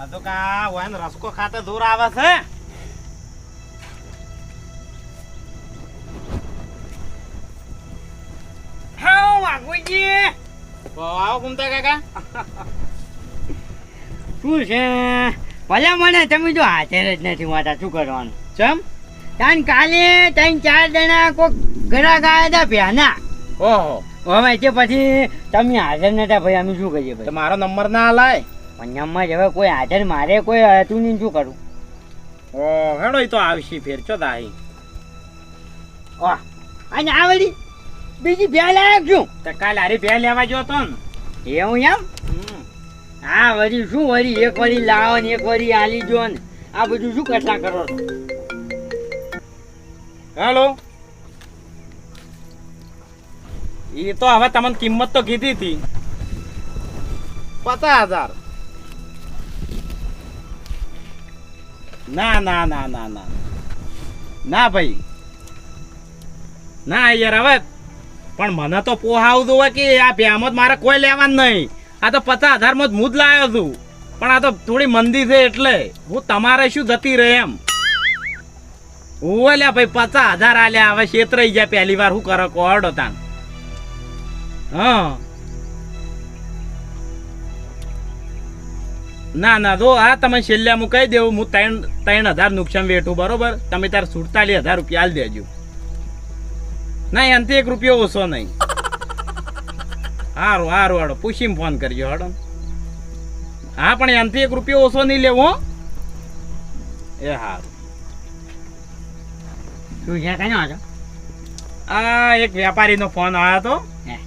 આ તો કા હોય રસકો ખાતે દૂર આવે છે. કાકા. શું છે? ભલા મને તમે જો હાજર જ નથી હોતા શું કરવાનું? ચમ? તાન કાલે ત્રણ ચાર જણા કોક ઘણા ગયા હતા ભ્યાના ઓહો. હવે તે પછી તમે હાજર નતા ભાઈ અમે શું કરીએ તો ભાઈ મારો નંબર ના લાય. પંજાબમાં જ હવે કોઈ હાજર મારે કોઈ હતું નહીં શું કરું? ઓ હેડો ઈ તો આવશે ફેર ચો દાહી વાહ અને આ વળી બીજી ભ્યા લાયક છું તો કાલ હારી બે લેવા જો તો ને. એવું એમ? હમ. હા વળી શું વળી? એક વળી લાવો ને એક વળી આલી જો ને. આ બધું શું કરતા કરો હેલો? એ તો હવે તમને કિંમત તો કીધી હતી. પચાસ હજાર. ના ના ના ના ના ના ભાઈ ના યાર હવે પણ મને તો પોહાવું હતું કે આ ભ્યામાં જ મારે કોઈ લેવાનું નહીં આ તો પચાસ હજારમાં જ હું જ લાવ્યો છું પણ આ તો થોડી મંદી છે એટલે હું તમારે શું જતી રહે એમ ઓલ્યા ભાઈ પચાસ હજાર આલ્યા હવે છેતરાઈ જાય પહેલી વાર શું કરો કોડો તાન હા ના ના જો આ તમે છેલ્લે હું કહી દેવું હું ત્રણ ત્રણ હજાર નુકસાન વેઠું બરોબર? તમે તાર સુડતાલીસ હજાર રૂપિયા આલી દેજો. ના એનથી એક રૂપિયો ઓછો નહીં. હારું હારું હાડો પૂછીને ફોન કરજો હાડો. હા પણ એનથી એક રૂપિયો ઓછો નહીં લેવો. એ હારું. શું છે કઈ હતો આ એક વેપારીનો ફોન આવ્યો હતો. હે.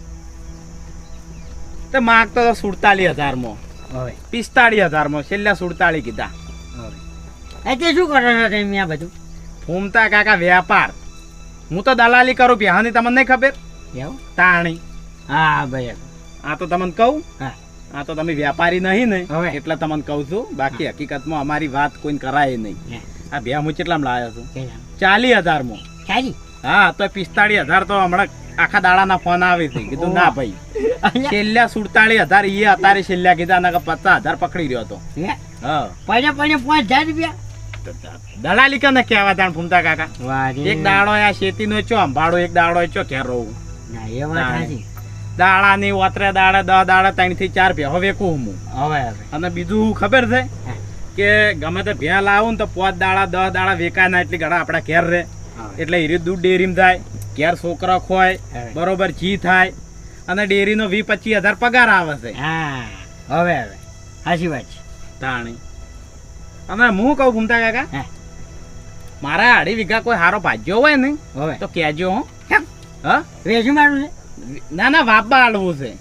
તે માગતો હતો સુડતાલીસ હજારમાં. હવે. પિસ્તાળીસ હજારમાં છેલ્લા સુડતાળી કીધા. હવે. એટલે શું કરો છો તમે આ બધું? ફૂમતા કાકા વેપાર. હું તો દલાલી કરું પ્યાની તમને નહીં ખબર? તાણી. હા ભાઈ. આ તો તમને કહું? હા. આ તો તમે વેપારી નહીં ને હવે. એટલે તમને કહું છું બાકી હકીકતમાં અમારી વાત કોઈને કરાય નહીં. હે. આ બે હું કેટલામાં લાવ્યો છું? ચાલી ચાલીસ હજારમાં? હા તો પિસ્તાળીસ હજાર તો હમણાં આખા દાડાના ફોન આવે છે. કીધું ના ભાઈ છેલ્લા સુડતાલીસ હજાર એ અત્યારે છેલ્લા કીધા ના પચાસ હજાર પકડી રહ્યો હતો. પડે પડે પાંચ હજાર રૂપિયા? દલાલી કને કહેવા તાણ ફૂમતા કાકા? એક દાડો આ શેતીનો ચો અંભાડો એક દાડો ચો ઘેર રહું. દાડા ના. ઓતરે દાડે દસ દાડા ત્રણથી ચાર ભે હવે હું? હવે અને બીજું ખબર છે કે ગમે તે ભેલ આવું ને તો પાંચ દાડા દસ દાડા વેકાય ના એટલી ઘણા આપડા ઘેર રહે. હવે. એટલે હીરી દૂધ ડેરીમાં થાય ઘેર છોકરા ખોય બરોબર જી થાય અને ડેરીનો વી પચીસ હજાર પગાર આવે છે. હા. હવે હવે. સાચી વાત છે. તાણી. અને હું કહું ઘૂમતા કાકા હા. મારા અઢી વીઘા કોઈ હારો ભાજ્યો હોય ને હવે. તો કહેજો હો? હા? વેચું મારું છે? ના ના વાપા આલવું છે.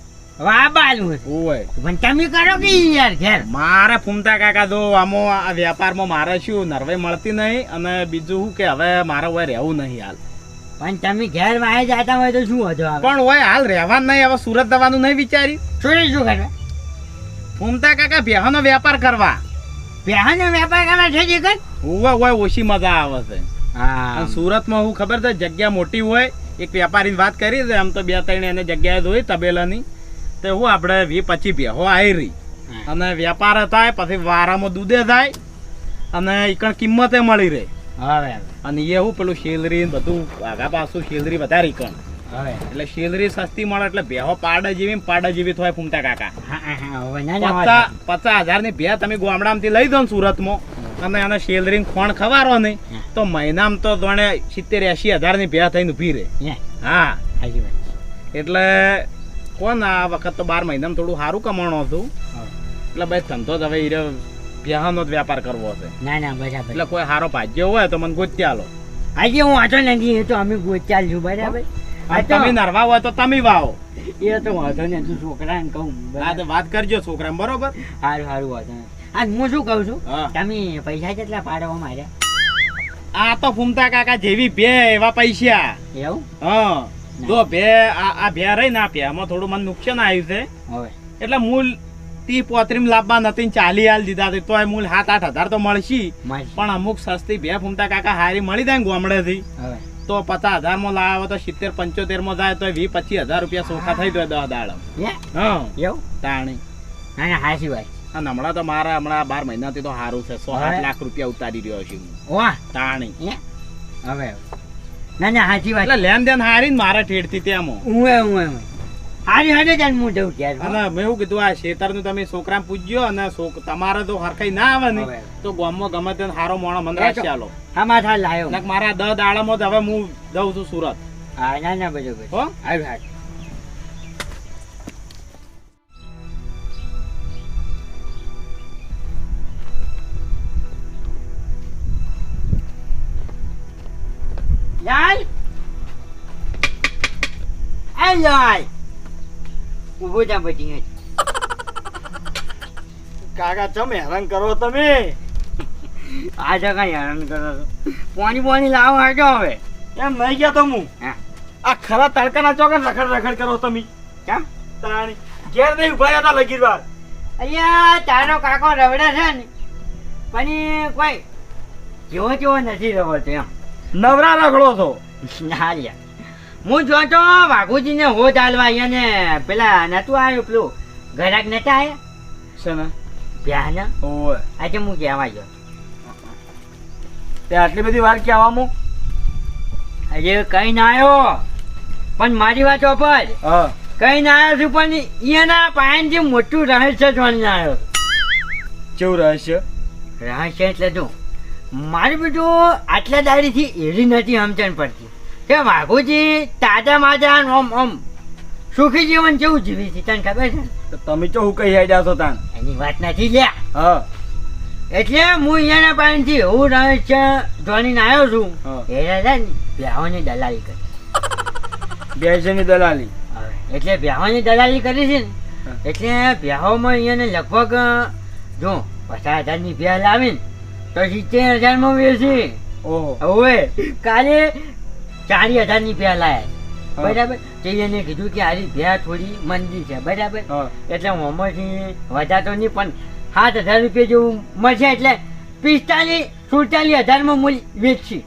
મારે ફૂમતા કાકા જો આમો આ વ્યાપારમાં મારે શું નરવે મળતી નહીં અને બીજું શું કે હવે મારે રહેવું નહીં હાલ. પણ તમે ઘેર વાય જતા હોય તો શું હતો પણ હોય હાલ રહેવાનું નહીં હવે સુરત દવાનું નહીં વિચારી શું શું કરે ફૂમતા કાકા બેહાનો વેપાર કરવા. બેહાનો વેપાર કરવા છે જે કર હોય હોય ઓછી મજા આવે છે. હા. સુરતમાં હું ખબર છે જગ્યા મોટી હોય એક વેપારીની વાત કરી છે આમ તો બે ત્રણ એને જગ્યાએ જોઈ તબેલાની. તો હું આપણે વી પછી બેહો આવી રહી. અને વેપાર થાય પછી વારામાં દૂધે થાય અને ઈકણ કિંમતે મળી રહે. અને એ હું પેલું શેલરી ને બધું આગા પાછું શેલરી વધારે ઈકણ એટલે શેલરી સસ્તી મળે એટલે બેહો પાડા જેવી પાડા જેવી થાય ફૂમતા કાકા. પચાસ હજારની ભે તમે ગામડામાંથી લઈ દો ને સુરતમાં અને એને શેલરી ખોણ ખવારો ને હા. તો મહિનામાં તો જોણે સિત્તેર એસી હજારની ભે થઈને ઊભી રહે. હે. એટલે કોણ આ વખત તો બાર મહિનામાં થોડું સારું કમાણો હતું. એટલે ભાઈ ધંધો જ હવે હીરો જ વેપાર કરવો છે ના ના બરાબર. એટલે કોઈ હારો ભાજ્યો હોય તો મને ગોત્યા લો આજે હું વાંચો નથી એ તો અમે ગોત્યા છું બરાબર. તમે નરવા હોય તો તમે વાવો. એ તો વાંધો નહીં તું છોકરાને કહું હા તો વાત કરજો છોકરા બરોબર? સારું સારું વાંધો આ હું શું કહું છું? તમે પૈસા કેટલા પાડવા માર્યા આ તો ફૂમતા કાકા જેવી ભે એવા પૈસા. એવું? હા. જો ભે આ ભે રહી ના આ ભેમાં થોડું મને નુકસાન આવ્યું છે. હવે. એટલે મૂળ તી પોતરીમ લાભમાં નથી ચાલી હાલ દીધા તો તોય મૂળ સાત આઠ હજાર તો મળશી પણ અમુક સસ્તી ભે ફૂમતા કાકા હારી મળી જાય ગામડેથી તો પચાસ હજારમાં લાવે તો સિત્તેર પંચોતેરમાં જાય તો વીસ પચીસ હજાર રૂપિયા સોખા થઈ જાય દસ દાડા એવું તાણી હાસી વાત અને હમણાં તો મારા હમણાં બાર મહિનાથી તો સારું છે સો આઠ લાખ રૂપિયા ઉતારી રહ્યો છું વાહ તાણી હવે ના ના સાચી વાત એટલે લેન દેન હારી ને મારા ઠેડથી ત્યાં હું હું હારી હારી જાન હું જઉં ત્યારે અને મેં એવું કીધું આ શેતરનું તમે છોકરા પૂછજો અને તમારે તો હરખાઈ ના આવે ને તો ગામમાં ગમે તેને હારો મોણો મને તો- ચાલો. હા માથા લાયો. નક મારા દસ દાડામાં હવે હું જઉં છું સુરત. હા ના ના બધું હો? આવ્યું હાર. લાલ? આ લાલ. ઊભો જા બચી કાકા ચમ હેરાન કરો તમે? આ જગા હેરાન કરો છો? પાણી પાણી લાવો હાજો હવે. એમ નહીં ગયા તો હું. આ ખરા તડકાના ચોકન રખડ રખડ કરો તમે. કેમ તાણી ઘેર નહીં ઊભા હતા તા લગીર વાર અહીંયા તારો કાકો રવડે છે ને. પણ કોઈ જેવો જેવો નથી રવડતો એમ. નવરા રખડો છો? ના લ્યા. હું જોતો વાઘુજીને હો ચાલવા અહીંયા ને પેલા નતું આવ્યું પેલું? ઘરાક નતા આવ્યા? છે ને પ્યાના ઓય. આજે હું કહેવા ગયો. તે આટલી બધી વાર કહેવામાં આજે કઈ ના આવ્યો. પણ મારી વાત પર હા. કઈ ના આવ્યો છું પણ અહીંયાના પાયન જે મોટું રહસ્ય જોઈને ના આવ્યો. કેવું રહસ્ય? રહસ્ય એટલે જો મારું બધું આટલા દાડીથી એરી નથી સમજણ પડતી. કે વાઘુજી તાજા માજા ઓમ ઓમ. સુખી જીવન કેવું જીવી છે તને ખબર છે? તો તમે તો હું કહી આવ્યા છો તાન એની વાત નથી લ્યા. હા. એટલે હું અહીંયાના પાણીથી એવું રહસ્ય જોઈને આવ્યો છું હા. એ દાદા ને બ્યાહોની દલાલી કરી. બેસની દલાલી. એટલે બ્યાહોની દલાલી કરી છે ને હા. એટલે બ્યાહોમાં અહીંયાને લગભગ જો પચાસ હજારની ભેલ આવે ને તો સિત્તેર હજારમાં વેચી. ઓહો. હવે કાલે ચાલીસ હજારની ની હા. લાયા બરાબર? તે એને કીધું કે આરી ભેળ થોડી મંદી છે. બરાબર? હા. એટલે હોમાંથી વધારતો નહીં પણ સાત હજાર રૂપિયા જેવું મળશે એટલે પિસ્તાલીસ સુડતાલીસ હજારમાં મૂલ વેચશી.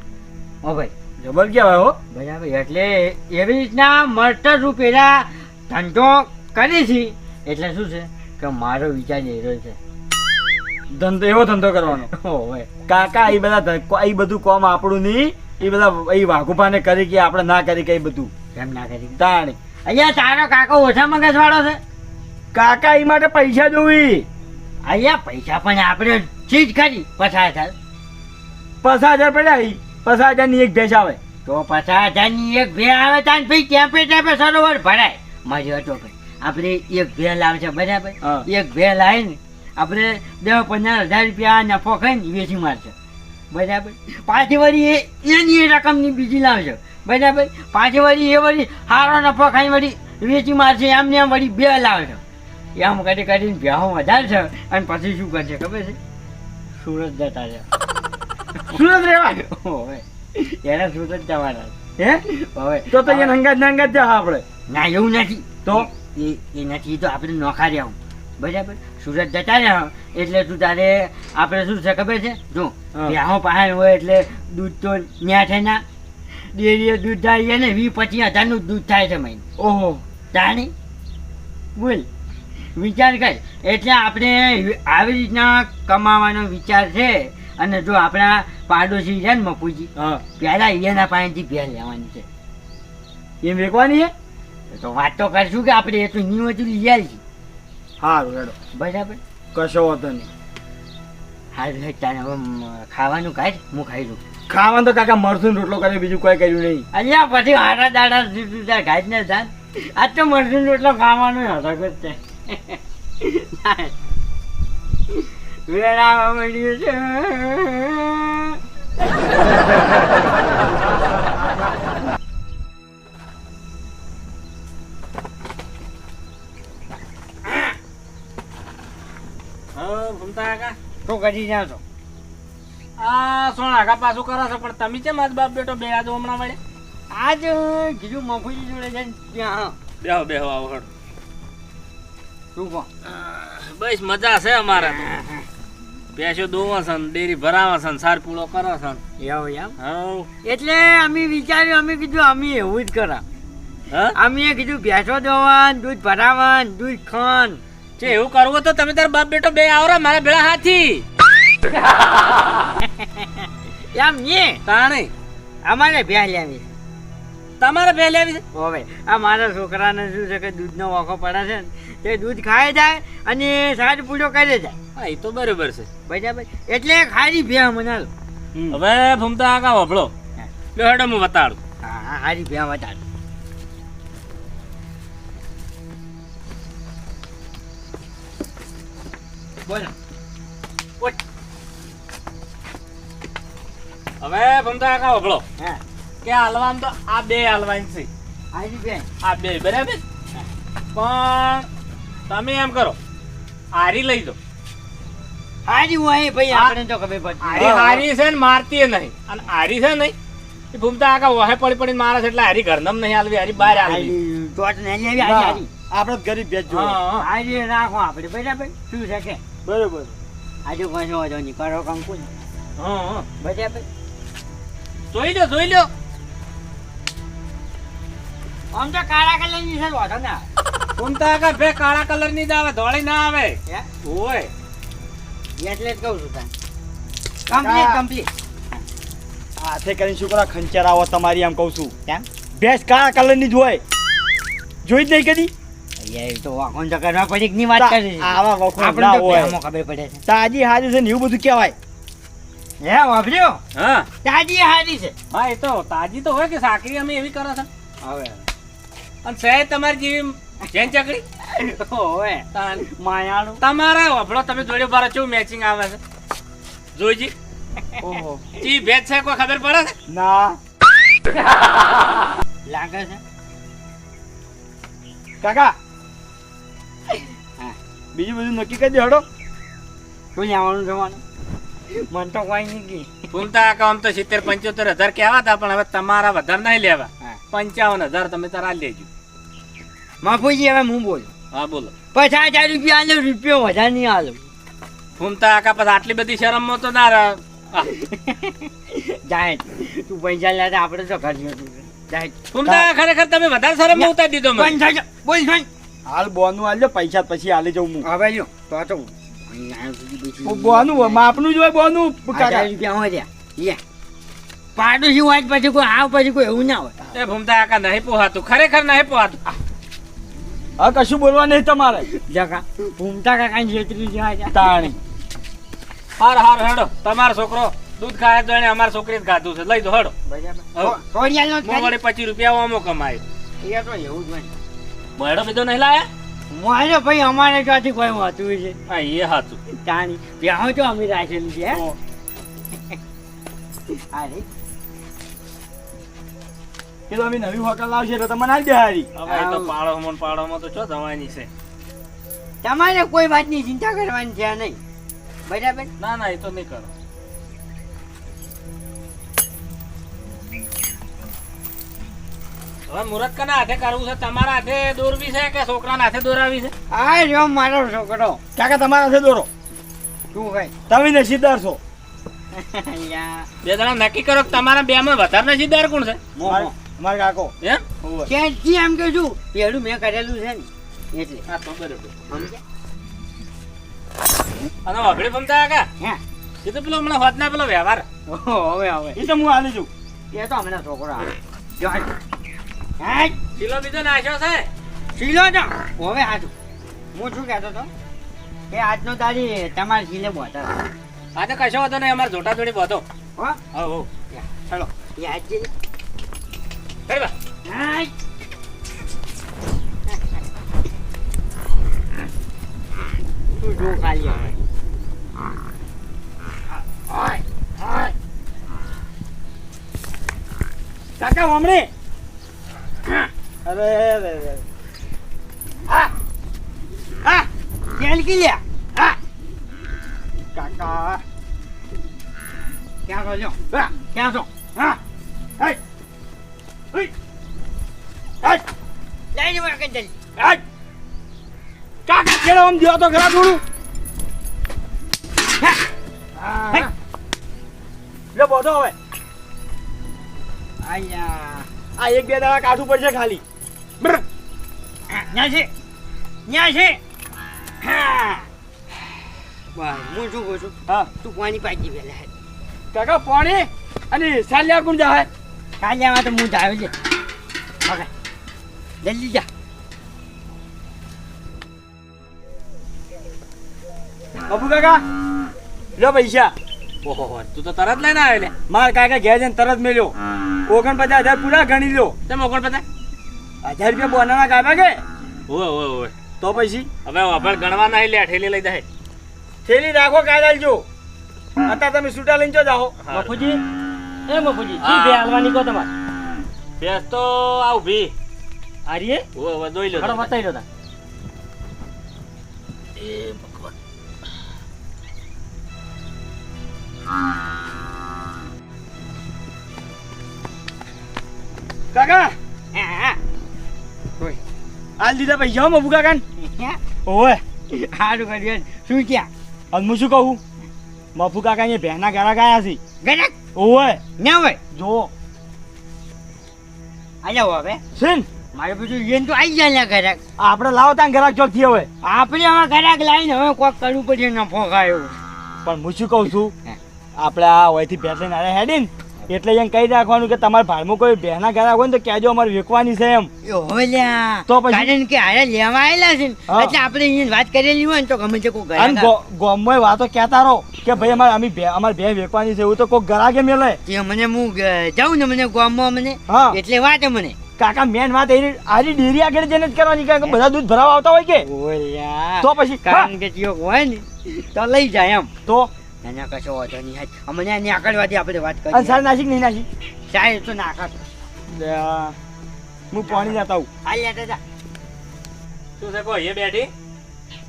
ઓ ભાઈ. જબર કહેવાય હો? બરાબર. એટલે એવી રીતના મળતર રૂપિયા ધંધો કરી છે. એટલે શું છે? કે મારો વિચાર એરો છે. ધંધો એવો ધંધો કરવાનો. કાકા એ બધા એ બધું કોમ આપણું નહીં. એ બધા એ વાઘુભાને કરી કે આપણે ના કરી કે બધું. કેમ ના કરી? તાણે. અહીંયા તારો કાકો ઓછા મગજ વાળો છે. કાકા એ માટે પૈસા જોવી. અહીંયા પૈસા પણ આપણે ચીજ ખરી પચાસ હજાર. પચાસ હજાર પડ્યા પચાસ હજારની એક ભેંસ આવે. તો પચાસ હજારની એક ભે આવે ત્યાં ભાઈ ટેપે ટેપે સરોવર ભરાય. મજો હતો ભાઈ. આપણે એક ભે છે બરાબર? એક ભે લાવીને ને આપણે દસ પંદર હજાર રૂપિયા નફો ખાઈને વેચી મારશે. બરાબર. પાછી વળી એ એની એ રકમની બીજી લાવશે બરાબર? પાછી વળી એ વળી સારો નફો ખાઈ વળી વેચી મારશે એમને એમ વળી બે લાવશે એમ કરી કરીને ભેહો વધારશે અને પછી શું કરશે ખબર છે? સુરત જતા છે સુરત રહેવાનું. એને સુરત જવાના હે? હવે. તો તો જ નંગા જ જા આપણે. ના એવું નથી. તો? એ એ નથી તો આપણે નોખા રહેવું બરાબર? સુરત જતા રહ્યા એટલે તું તારે આપણે શું છે ખબર છે? જો હા. બ્યાહો પાસે હોય એટલે દૂધ તો ન્યા છે ના. ડેરીએ દૂધ થાય ને વીસ પચીસ હજારનું દૂધ થાય છે મહિને. ઓહો. તાણી? બોલ. વિચાર કર. એટલે આપણે આવી રીતના કમાવાનો વિચાર છે અને જો આપણા પાડોશી છે ને મપુજી પહેલા એના પાસેથી ભેળ લેવાની છે. એમ મેકવાની હે? તો વાત તો કરશું કે આપણે એ તો નીવ હતું લઈ આવી સારું હેડો. બરાબર. કશો વાંધો નહીં. હાલ તારે હવે મ, ખાવાનું કાઢ હું ખાઈ લઉં. ખાવાનું તો કાકા મરસું રોટલો કરે બીજું કોઈ કર્યું નહીં. અહીંયા પછી હારા દાડા સીધું ત્યાં ગાજ ને જાન. આજ તો મરસું રોટલો ખાવાનો હતો છે વેળા મળ્યું છે. હા ભમતા કાકા. શું કરી જાવ છો? આ સોણ આગા પાછું કરો છો પણ તમે કેમ આજ બાપ બેટો બે આજ હમણાં મળે આજ કીધું મફુજી જોડે જઈને ત્યાં બેહો બેહો આવો શું કહો? બસ મજા છે અમારે તો. પેશો દોવા છે ને ડેરી ભરાવા છે સાર પૂળો કરો છે. એવું એમ. એટલે અમે વિચાર્યું અમે કીધું અમે એવું જ કરા. હા? અમે કીધું ભેંસો દોવાન દૂધ ભરાવાન દૂધ ખાન છે એવું કરવું તો તમે તાર બાપ બેટો બે આવરો મારા ભેળા હાથી. એમ ને તાણે. અમારે ભેહ લેવી તમારે બે લેવી હવે. આ મારા છોકરાને શું છે કે દૂધનો વાંકો પડે છે ને તે દૂધ ખાઈ જાય અને સાજ પૂજો કરી જાય હા એ તો બરોબર છે. બરાબર. એટલે ખારી ભેહ મનાલો. હવે ભમતા આગા વભળો. લો હેડો હું બતાડું હા હારી ભેહ વધારે બોલો. હવે ભૂમતા આગા વભળો હા. કે હાલવામ તો આ બે હાલવાની છે. હારી ભેહ આ બે બરાબર? પણ તમે એમ કરો હારી લઈ દો હારી હું અહીં ભાઈ. આપણે તો ખબર પડતી હારી હારી છે ને મારતી નહીં. અને હારી છે નહીં એ ભૂમતા આખા વહે પડી પડી મારે છે એટલે હારી ઘરનામ નહીં હાલવી હારી બહાર હાલવી. ને હારી આપણે ગરીબ ભેજ જોઈએ હારી રાખો આપણે બરાબર? શું છે કે? બરોબર. આજે પાછો વાંધો નહીં કરો કંકુ હા, હા. ભાઈ જોઈ લો જોઈ લો. આમ તો કાળા કલરની છે વાંધો ના ભૂમતા આગા બે કાળા કલરની જ આવે ધોળી ના આવે? ઓય. એટલે જ કહું છું તને. કમ્પ્લીટ કમ્પ્લીટ હાથે કરીને છોકરા કરો ખંચર આવો તમારી આમ કહું છું. કેમ? ભેંસ કાળા કલરની જ હોય. જોઈ જ નહીં કદી? એ તો વાંખોન તો કરવા વાત કરી આવા વખો આપણે તો હોય. ખબર પડે છે. તાજી હાજી છે ને એવું બધું કહેવાય. હે વાપર્યો? હા. તાજી હારી છે. હા એ તો તાજી તો હોય કે સાકરી અમે એવી કરો છો? હવે. અને સહેજ તમારી જેવી જેન ચકડી? ઓવે તાન. માયાળું. તમારા વફળો તમે જોડે બાર છો મેચિંગ આવે છે? જોઈજી. ઓહો. ઈ ભેજ છે કોઈ ખબર પડે છે? ના. લાગે છે. કાકા. બીજું બધું નક્કી કરી દે હડો. કોઈ આવવાનું જવાનું? મન તો કોઈ નહીં કી. ભૂમતા આકા આમ તો સિત્તેર પંચોતેર હજાર કહેવા હતા પણ હવે તમારા વધારે નહીં લેવા. પંચાવન હજાર તમે તારા લેજો. માફુજી હવે હું બોલું? હા બોલો. પચાસ હજાર રૂપિયા આલો રૂપિયો વધારે નહીં આલો. ફૂમતા આકા પછી આટલી બધી શરમમાં તો ના રહે. જાય. તું પૈસા લે આપણે તો જતું. જાય. ફૂમતા ખરેખર તમે વધારે શરમ ઉતારી દીધો બોલ બંધ હાલ બોનું હાલ પૈસા પછી હાલે જવું હું. હવે જો તો તો બોનું માપનું જોય હોય બોનું કાકા રૂપિયા હોય ત્યાં લે. પાડોશી હોય પછી કોઈ આવ પછી કોઈ એવું ના હોય. એ ભૂમતા આકા નહીં પોહાતું? ખરેખર નહીં પોહાતું? હવે કશું બોલવા નહીં તમારે. જગા ભૂમતા કાકા જેતરી જાય છે તાણી. હાર હાર હેડો. તમારો છોકરો દૂધ ખાય તો એને અમારી છોકરી જ ખાધું છે. લઈ દો હેડો. બરાબર. હું પચીસ રૂપિયા ઓમો કમાય. એ તો એવું જ હોય. મેળો બીજો નહીં લાયા? મારે ભાઈ અમારે ત્યાંથી કોઈ હોતું છે? હા એ હાચું. તાણી ત્યાં તો અમે રાખેલું છે હે? હા. રે. એ તો અમે નવી હોટલ લાવશે એટલે તમને હાલ દે હારી હવે તો પાડોમાં પાડોમાં તો ચો જવાની છે? તમારે કોઈ વાતની ચિંતા કરવાની છે નહીં. બરાબર? ના ના એ તો નહીં કરો. હવે મુહૂર્ત કના હાથે કરવું છે? તમારા હાથે દોરવી છે કે છોકરાના હાથે દોરાવી છે? આ રહ્યો મારો છોકરો. કાકા તમારા હાથે દોરો. શું કઈ તમે નસીબદાર છો. યા, બે જણા નક્કી કરો તમારા બે માં વધારે નસીબદાર કોણ છે. મારા કાકો. એમ. ક્યાંથી એમ કે છું? પેલું મેં કરેલું છે ને. એટલે. હા તો બરોબર. અને વાઘડી ભમતા કા હે? એ તો પેલો હમણાં હોત ના પેલો વ્યવહાર. હવે હવે. એ તો હું આલી છું. એ તો હમણાં છોકરો આવે. હાલ. બીજો નાખ્યો છે? શીલો તો. હવે હાચું. હું શું કહેતો તો કે આજનો તારી તમારી શીલે બોતર આ તો કશો હતો નહીં અમારે જોટા જોડી બધો. હો? હા હો. ચલો. એ આજ જઈએ. કરી બા. હાય. તું જો ખાલી હાય. કાકા હમણે અરે રે રે હા. હા. તેલ કી લ્યા. હા. કાકા ક્યાં છો લ્યો? હા. ક્યાં છો? હા. હુઈ. હાય. લઈ જવા કે જલ્દી. હાય. કાકા કેળો આમ તો ખરા થોડું લે બોધો હવે આયા. આ એક બે દાડા કાઢવું પડશે ખાલી બ્ર. ન્યા છે. ન્યા છે. હા બસ હું શું કહું છું હા તું પાણી પાકી પેલા કાકા પાણી અને સાલ્યા કોણ જાય કાલે આમાં તો હું જ આવ્યો છે ઓકે જલ્દી જા બાબુ કાકા લો પૈસા ઓહો તું તો તરત લઈને આવ્યો માર કાકા ઘેર જઈને તરત મેલ્યો ઓગણ પચાસ હજાર પૂરા ગણી લો તમે ઓગણ પતા હજાર રૂપિયા બોનાના કાપ્યા કે? ઓય ઓય ઓય તો પછી? હવે વાપર ગણવા નહીં લે ઠેલી લઈ જાય. ઠેલી રાખો કાયદા જો. અત્યારે તમે છૂટા લઈને જો જાઓ. બાપુજી એ બાપુજી હા. જી બે હાલવાની કો તમાર. બેસ તો આ ઊભી આરીએ ઓય ઓય દોઈ લો ખડો બતાઈ લો તા કાકા ભગવાન. હા હાલ દીધા પૈસા હો બાબુ કાકા. ઓવે. સારું કર્યું શું ક્યાં અને હું શું કહું? મફુ કાકા અહીંયા ભેના ઘરા ગયા છે. ગણક? ઓવે. ના હોય? જો. આજા હવે. છે ને? મારે બધું યેન તો આવી જાય ઘરાક. આપણે લાવો ત્યાં ઘરાક ચોકથી હવે. આપણે હવે ઘરાક લાવીને હવે કોક કરવું પડે નફો ખાયો પણ હું શું કહું છું. આપણે આ હોયથી ભેંસ લઈને આરે હેડીને એટલે એમ કહી રાખવાનું કે તમારે ભાડમાં કોઈ બહેના ઘરે હોય ને તો કહેજો અમારે વેકવાની છે એમ. હવે લ્યા. તો પછી? કારણ કે હારે લેવા આવેલા છે એટલે આપણે અહીંયા વાત કરેલી હોય ને તો ગમે તે કોઈ અને ઘરાક ગોમમાં વાતો કહેતા રહો કે ભાઈ અમારે અમે બે અમારે બે વેકવાની છે એવું તો કોઈ ઘરાકે મેલે. એ મને હું જાઉં ને મને ગોમમાં મને એટલે વાત મને. કાકા મેન વાત એની આરી ડેરી આગળ જઈને જ કરવાની કારણ કે બધા દૂધ ભરાવા આવતા હોય કે? તો પછી કારણ કે હોય ને તો લઈ જાય એમ. તો એના કશો વાંધો નહીં હાચ. અમને એની આગળવાથી આપણે વાત કરી સારી નાસિક નહીં નાસિક? સાહેબ તો નાખા હું પાણી જતા હું હાલ લેતા જા શું સાહેબ એ બેઠી?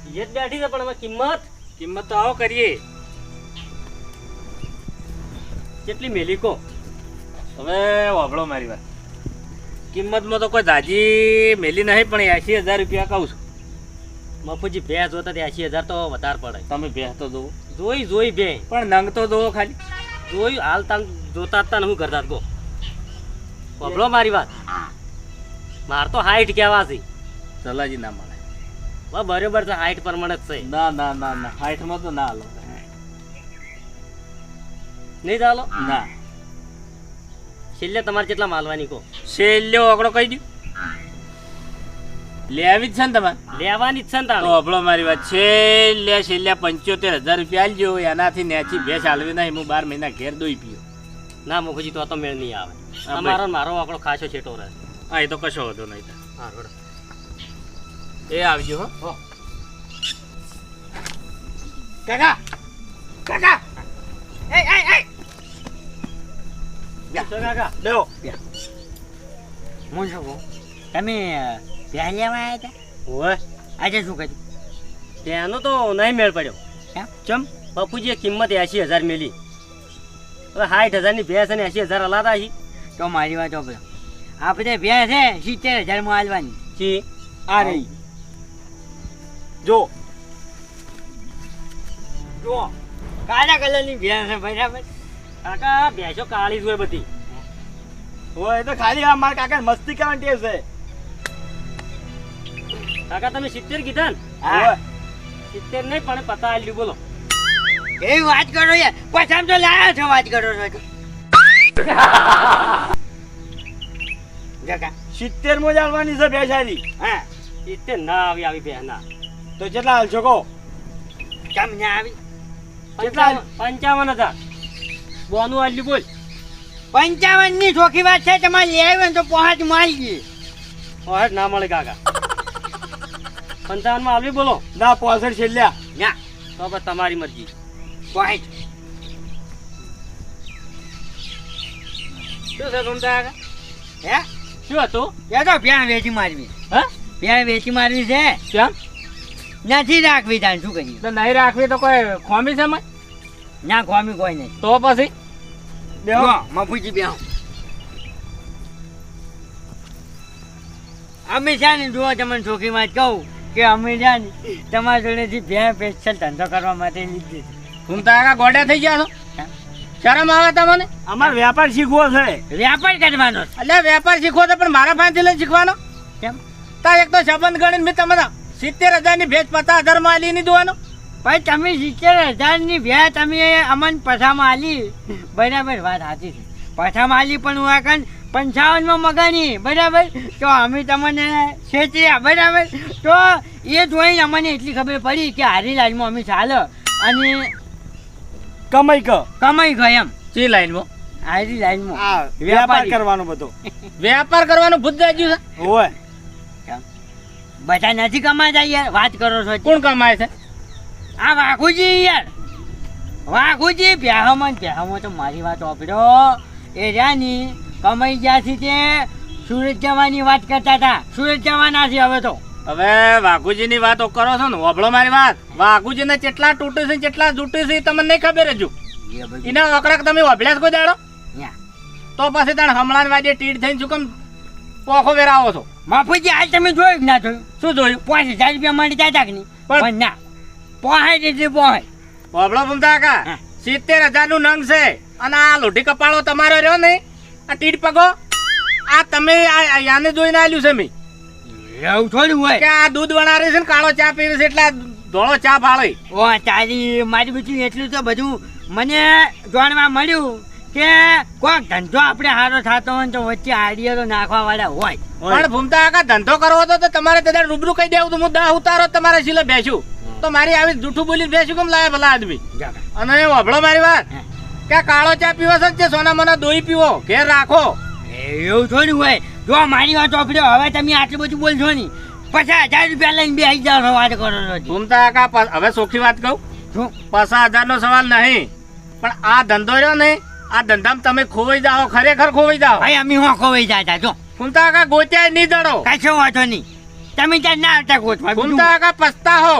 એ જ બેઠી છે પણ અમે કિંમત? કિંમત તો આવો કરીએ. કેટલી મેલી કો? હવે વાપડો મારી વાત. કિંમતમાં તો કોઈ દાજી મેલી નહીં પણ એસી હજાર રૂપિયા કહું છું. મફુજી બે જોતા એસી હજાર તો વધારે પડે. તમે ભેંસ તો દો જોઈ જોઈ બે. પણ નંગ તો દો ખાલી. જોઈ હાલ તાલ જોતા હતા હું કરતા ગો. પબળો મારી વાત. માર તો હાઈટ કેવા છે. ચલાજી ના મળે. બરોબર છે હાઈટ પ્રમાણે જ છે. ના ના ના ના. હાઈઠમાં તો ના હાલો. નહીં ચાલો ના. છેલ્લે તમારે કેટલા માલવાની કહો? છેલ્લે આંકડો કહી દઉં લેવી જ છે ને તમારે? લેવાની જ છે ને તો તાણે અભળો મારી વાત છેલ્લે છેલ્લે પંચોતેર હજાર રૂપિયા આલજો એનાથી નેચી ભેસ હાલવી નહીં હું બાર મહિના ઘેર દોઈ પીયો ના મુખજી તો તો મેળ નહીં આવે. તમારો મારો આપણો ખાસો છેટો રહે. હા એ તો કશો હતો નહીં. હા એ આવજો હો. કાકા! કાકા! એ એ એ! કાકા? લેવો કહું તમે પ્યાર લેવા આવ્યા હતા આજે શું કર્યું? ત્યાંનો તો નહીં મેળ પડ્યો? ચમ? બાપુજીએ કિંમત એસી હજાર મેલી. હવે સાઠ હજારની ભેંસ અને એસી હજાર હલાતા છે તો મારી વાત આપણે આપણે ભેંસ છે સિત્તેર હજારમાં હાલવાની. જી. આ રહી. જો. જો. કાળા કલરની ભેંસ છે બરાબર. કાકા ભેંસો કાળી જ હોય બધી. હોય એ તો ખાલી આ મારા કાકા મસ્તી કરવાની ટેવ છે. કાકા તમે સિત્તેર કીધા ને? હા. સિત્તેર નહીં પણ પતા આલ્યું બોલો. એ વાત કરો યાર? પછી આમ તો લાયા છો વાત કરો છો કાકા. સિત્તેરમાં ચાલવાની છે બેસારી હે. સિત્તેર ના આવી આવી ભેંસ ના. તો કેટલા હાલશો કહો. કેમ ના આવી? પંચાવન. પંચાવન હતા બોનું આલ્યું બોલ. પંચાવનની ચોખી વાત છે તમારે લેવી તો પહોંચ મારી પહોંચ ના મળે કાકા. પંચાવનમાં આલ્યું બોલો ના પોસઠ છેલ્લા. ના તો બસ તમારી મરજી. પોઈન્ટ શું છે કાકા? હે? શું હતું? એ તો પ્યાણ વેચી મારવી. હા? પ્યાણ વેચી મારવી છે? કેમ? નથી રાખવી તાન શું કરીએ? તો નહીં રાખવી તો કોઈ ખોમી છે મને? ના ખોમી કોઈ નહીં. તો પછી? બેહો. મફુજી બેહો અમે છે ને જુઓ તમને ચોખી જ કહું. કે અમે જાન તમારા જોડેથી બે પેશલ ધંધો કરવા માટે લીધી હું તારા ગોડા થઈ ગયા છો. શરમ આવે તમને? અમારે વેપાર શીખવો છે. વ્યાપાર કરવાનો. એટલે વેપાર શીખવો તો પણ મારા પાસેથી લઈને શીખવાનો? કેમ? તાર એક તો સંબંધ ગણીને મેં તમને સિત્તેર હજારની ભેજ પચાસ હજારમાં આલી નહીં જોવાનો ભાઈ તમે સિત્તેર હજારની વ્યા તમે અમન પછામાં આલી. બરાબર વાત સાચી છે. પછામાં આલી પણ હું આ કન પંચાવનમાં મગાની બરાબર? તો અમે તમને છેતર્યા બરાબર? તો એ જોઈને અમને એટલી ખબર પડી કે હારી લાઈનમાં અમે ચાલો. અને કમાઈ ક કમાઈ ગયા એમ. ચી લાઈનમાં? હારી લાઈનમાં. વ્યાપારી. કરવાનો બધો. વેપાર કરવાનો ભૂત જાજ્યું છે? હોય. બધા નથી કમાતા યાર વાત કરો છો. કોણ કમાય છે? આ વાઘુજી યાર. વાઘુજી પ્યાહમાં પ્યાહમાં તો મારી વાત ઓપડો. એ રહ્યા કમાઈ ગયા છે તે સુરત જવાની વાત કરતા હતા. સુરત જવાના છે હવે તો. હવે વાઘુજીની વાતો કરો છો ને વભળો મારી વાત. વાઘુજીને કેટલા તૂટે છે કેટલા તૂટે છે તમને નહીં ખબર હજુ. એના વકડાક તમે વભળ્યા છે કોઈ દાડો. તો પછી તાણ હમણાં વાજે ટીડ થઈને શું કેમ પોખો વેરાવો છો? બાપુજી હાલ તમે જોયું કે ના જોયું? શું જોયું? પાંચ હજાર રૂપિયા માંડી જાતા કે નહીં? પણ- ના. પોહાય એટલે પોહાય. વભળો બમતા કાકા. સિત્તેર હજારનું નંગ છે. અને આ લોઢી કપાળો તમારો રહ્યો ને આ ટીડ પગો? આ તમે આ- યાને જોઈને આલ્યું છે મેં. એવું થોડું કે આ દૂધ વણારે છે ને કાળો ચા પીવે છે એટલે ધોળો ચા ફાળે. ઓ તારી મારી બીજું એટલું તો બધું મને જાણવા મળ્યું કે કોઈક ધંધો આપણે હારો થતો હોય ને તો વચ્ચે આઈડિયા તો નાખવા વાળા હોય. પણ ભૂમતા કાકા ધંધો કરવો હતો તો તમારે તે રૂબરૂ કહી દેવું તો હું દા ઉતારો તમારે સિલે બેસું. તો મારી આવી જૂઠું બોલી બેસું કેમ લાયા ભલા આદમી? અને એ વભળો મારી વાત. કે કાળો ચા પીવો છે જે સોના મોના દોઈ પીવો ઘેર રાખો. એવું થોડું હોય. જો મારી વાત ઓફડ્યો હવે તમે આટલું બધું બોલશો નહીં. પચાસ હજાર રૂપિયા લઈને બે આવી જાઓ વાત કરો ઘૂમતા કાકા હવે સોખી વાત કહું? શું પચાસ હજાર નો સવાલ નહીં પણ આ ધંધો રહ્યો ને આ ધંધામાં તમે ખોવાઈ જાઓ ખરેખર ખોવાઈ જાઓ. ભાઈ અમે હું ખોવાઈ જતા જો. ભૂમતા કાકા ગોત્યા નહીં દડો. કશો વાંધો નહીં. તમે ત્યાં ના હતા કોચમાં ભૂમતા કાકા પસ્તા હો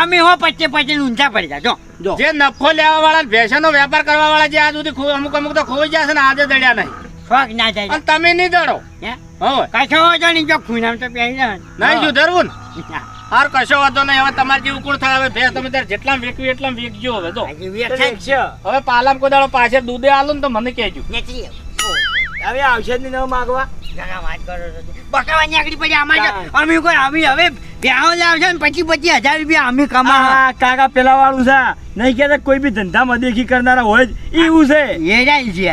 અમે હો પચ્ચે પચ્ચે ઊંચા પડી જા. જો. જો. જે નફો લેવા વાળા ભેંસનો વેપાર કરવા વાળા જે આજ સુધી ખો- અમુક અમુક તો ખોઈ જશે ને આજે દડ્યા નહીં. ફક ના જાય. અને તમે નહીં દડો. હે? હવે. કશો વાંધો નહીં જો ખૂનામ તો પહેરી જાય નહીં સુધરવું ને? હાર કશો વાંધો નહીં હવે તમારે જેવું કોણ થાય હવે ભેંસ તમે ત્યારે જેટલા વેકવી એટલા વેકજો હવે તો હવે પાલામ કોદાળો પાછળ દૂધે આલો ને તો મને કહેજો. હવે આવશે નહીં નવ માગવા. બકાવાની આગળ પડી આમાં અમે કોઈ આવી હવે વ્યાહો લાવશે ને પછી પછી હજાર રૂપિયા અમે કમા કાકા પેલા વાળું છે. નહીં કહેતા કોઈ બી ધંધામાં દેખી કરનારા હોય જ. એવું છે. એ જાય છે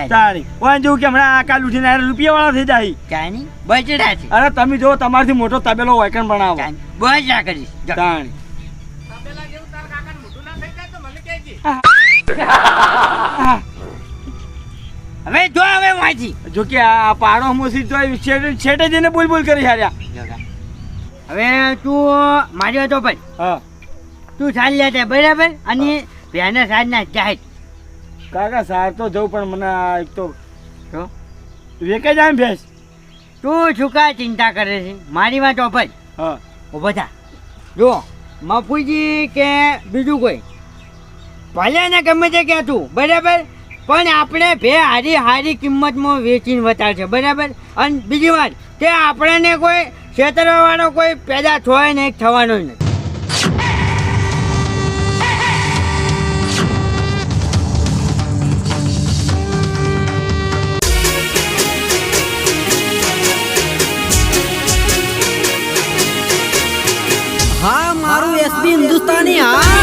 જેવું કે હમણાં આ આ રૂપિયા વાળા થઈ જાય. ચાની બચડા છે અરે તમે જો તમારથી મોટો તબેલો વાયકણ બનાવો? ચાની બચડા કરીશ. હવે જો હવે વાંચી. જો કે આ પાડો મોસી તો છેટે છેટે જઈને બોલ બોલ કરી હાર્યા. હવે તું મારી વાતો ભાઈ હા. તું સાલ લેતા બરાબર? અને ભેના સાલ ના જાય કાકા સાર તો જવું પણ મને આ એક તો વેકે જાય ને ભેંસ. તું શું કા ચિંતા કરે છે? મારી વાતો ભાઈ હા. ઓ બધા જો મફુજી કે બીજું કોઈ? ભલે ને ગમે તે કે તું બરાબર? પણ આપણે ભે હારી હારી કિંમતમાં વેચીને વતાડશે બરાબર? અને બીજી વાત કે આપણને કોઈ છેતરવાળો કોઈ પેદા થવાય નહીં થવાનો નહીં. હા મારું એસબી હિન્દુસ્તાની હા.